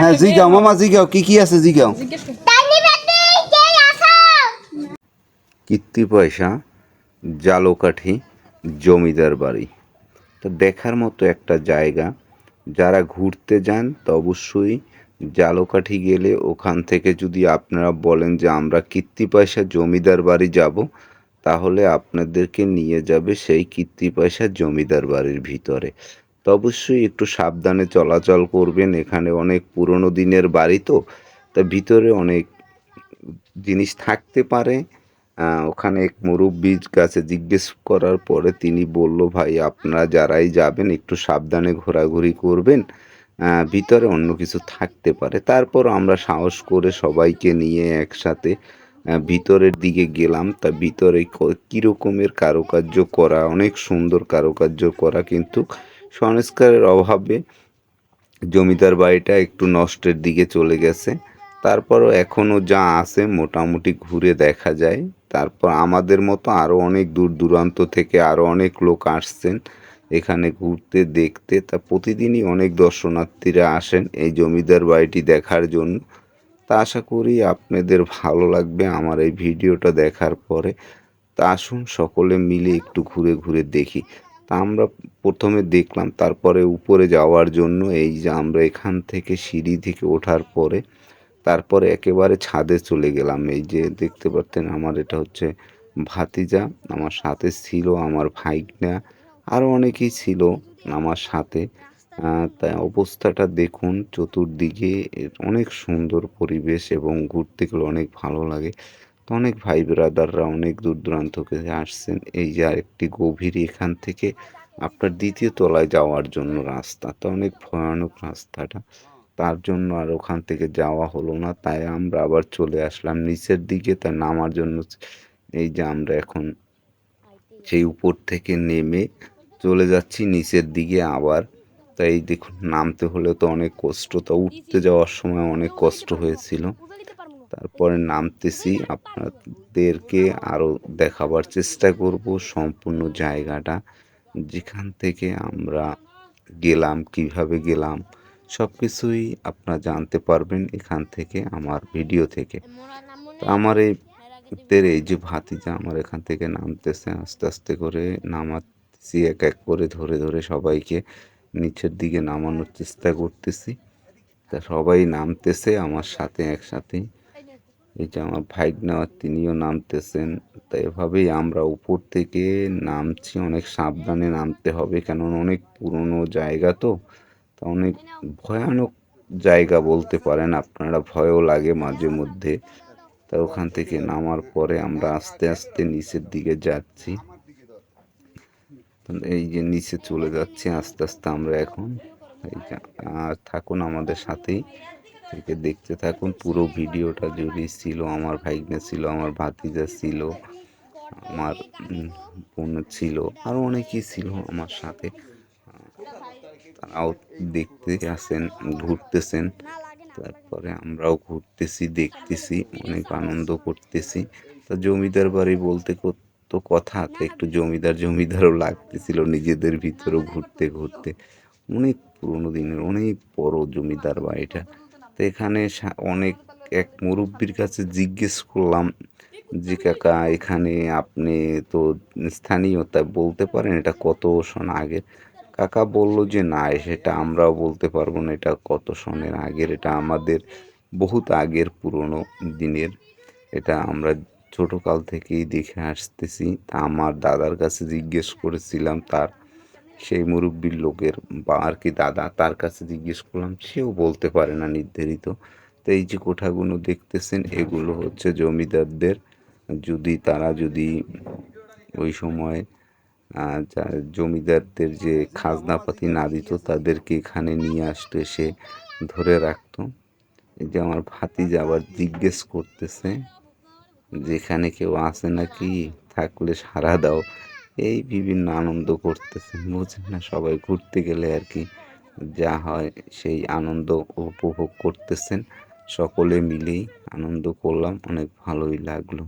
হ্যাঁ জিগাও মামা জিগাও কি কি আছে জিগাও। কীর্তি পয়সা জালোকাঠি জমিদার বাড়ি। তো দেখার মতো একটা জায়গা। যারা ঘুরতে যান তো অবশ্যই জালোকাঠি গেলে ওখান থেকে যদি আপনারা বলেন যে আমরা কীর্তি পয়সা জমিদার বাড়ি যাব তাহলে আপনাদেরকে নিয়ে যাবে সেই কীর্তি পয়সা জমিদার বাড়ির ভিতরে। তো অবশ্যই একটু সাবধানে চলাচল করবেন। এখানে অনেক পুরনো দিনের বাড়ি তো, তা ভিতরে অনেক জিনিস থাকতে পারে। ওখানে এক মুরব্বীর কাছে জিজ্ঞেস করার পরে তিনি বলল, ভাই, আপনারা যারাই যাবেন, একটু সাবধানে ঘোরাঘুরি করবেন। ভিতরে অন্য কিছু থাকতে পারে। তারপর আমরা সাহস করে সবাইকে নিয়ে একসাথে ভিতরের দিকে গেলাম। তা ভিতরে কিরকমের কারুকার্য করা, অনেক সুন্দর কারুকার্য করা কিন্তু সংস্কারের অভাবে জমিদার বাড়িটা একটু নষ্টের দিকে চলে গেছে। তারপরও এখনও যা আছে মোটামুটি ঘুরে দেখা যায়। তারপর আমাদের মতো আরও অনেক দূর দূরান্ত থেকে আরও অনেক লোক আসছেন। এখানে ঘুরতে, দেখতে, তা প্রতিদিনই অনেক দর্শনার্থীরা আসেন এই জমিদার বাড়িটি দেখার জন্য। তা আশা করি আপনাদের ভালো লাগবে আমার এই ভিডিওটা দেখার পরে। তা আসুন সকলে মিলে একটু ঘুরে ঘুরে দেখি। তা আমরা প্রথমে দেখলাম, তারপরে উপরে যাওয়ার জন্য এই যে আমরা এখান থেকে সিঁড়ি থেকে ওঠার পরে তারপরে একেবারে ছাদে চলে গেলাম। এই যে দেখতে পারতেন আমার এটা হচ্ছে ভাতিজা, আমার সাথে ছিল আমার ভাইগনা আরও অনেকেই ছিল আমার সাথে। তাই অবস্থাটা দেখুন, চতুর্দিকে অনেক সুন্দর পরিবেশ এবং ঘুরতে গেলে অনেক ভালো লাগে। তো অনেক ভাই ব্রাদাররা অনেক দূর দূরান্ত থেকে আসছেন। এই যে আরেকটি গভীর এখান থেকে আপনার দ্বিতীয় তলায় যাওয়ার জন্য রাস্তা। তো অনেক ভয়ানক রাস্তাটা। তার জন্য আর ওখান থেকে যাওয়া হলো না। তাই আমরা আবার চলে আসলাম। নিচের দিকে তা নামার জন্য এই যে আমরা এখন সেই উপর থেকে নেমে চলে যাচ্ছি নিচের দিকে আবার। তাই দেখুন, নামতে হলে তো অনেক কষ্ট। তা উঠতে যাওয়ার সময় অনেক কষ্ট হয়েছিল। তারপরে নামতেছি। আপনাদেরকে আরও দেখাবার চেষ্টা করব সম্পূর্ণ জায়গাটা। যেখান থেকে আমরা গেলাম, কীভাবে গেলাম সব কিছুই আপনারা জানতে পারবেন এখান থেকে আমার ভিডিও থেকে। আমার এই তের এই যে ভাতিজা আমার এখান থেকে নামতেছে, আস্তে আস্তে করে নামাচ্ছি, এক এক করে ধরে ধরে সবাইকে নিচের দিকে নামানোর চেষ্টা করতেছি। তা সবাই নামতেছে, আমার সাথে একসাথে এই যে আমার ভাইগ নেওয়ার তিনিও নামতেছেন, তা এভাবেই আমরা উপর থেকে নামছি, অনেক সাবধানে নামতে হবে, কেননা অনেক পুরনো জায়গা তো, তা অনেক ভয়ানক জায়গা বলতে পারেন, আপনারা ভয়ও লাগে মাঝে মধ্যে। তা ওখান থেকে নামার পরে আমরা আস্তে আস্তে নিচের দিকে যাচ্ছি। এই যে নিচে চলে যাচ্ছি, আস্তে আস্তে আমরা এখন, এই আর থাকুন আমাদের সাথেই। থেকে দেখতে থাকুন, পুরো ভিডিওটা যদি ছিল, আমার ভাইগনা ছিল, আমার ভাতিজা ছিল, আমার বোন ছিল আরও অনেকেই ছিল আমার সাথে। তারাও দেখতে আসেন, ঘুরতেছেন, তারপরে আমরাও ঘুরতেছি, দেখতেছি, অনেক আনন্দ করতেছি। তা জমিদার বাড়ি বলতে কত কথা, তো একটু জমিদার জমিদারও লাগতেছিল নিজেদের ভিতরেও ঘুরতে ঘুরতে। অনেক পুরোনো দিনের, অনেক বড় জমিদার বাড়িটা। তো এখানে অনেক এক মুরব্বীর কাছে জিজ্ঞেস করলাম যে, কাকা, এখানে আপনি তো স্থানীয়, তা বলতে পারেন এটা কত সন আগের? কাকা বলল যে, না, সেটা আমরাও বলতে পারব না, এটা কত সনের আগের? এটা আমাদের বহুত আগের পুরনো দিনের। এটা আমরা ছোটকাল থেকেই দেখে আসতেছি। তা আমার দাদার কাছে জিজ্ঞেস করেছিলাম তার সেই মুরব্বির লোকের বা আর কি দাদা তার কাছে জিজ্ঞেস করলাম, সেও বলতে পারে না নির্ধারিত। তো এই যে কোঠাগুলো দেখতেছেন, এগুলো হচ্ছে জমিদারদের যদি তারা যদি ওই সময় জমিদারদের যে খাজনাপাতি না দিত, তাদেরকে এখানে নিয়ে আসতো এসে ধরে রাখতো। যে আমার ভাতিজা আবার জিজ্ঞেস করতেছে যেখানে কেউ আসে নাকি? থাকলে সাড়া দাও। এই বিভিন্ন আনন্দ করতেছেন, বুঝেন না? সবাই ঘুরতে গেলে আর কি যা হয় সেই আনন্দ উপভোগ করতেছেন। সকলে মিলেই আনন্দ করলাম, অনেক ভালোই লাগল।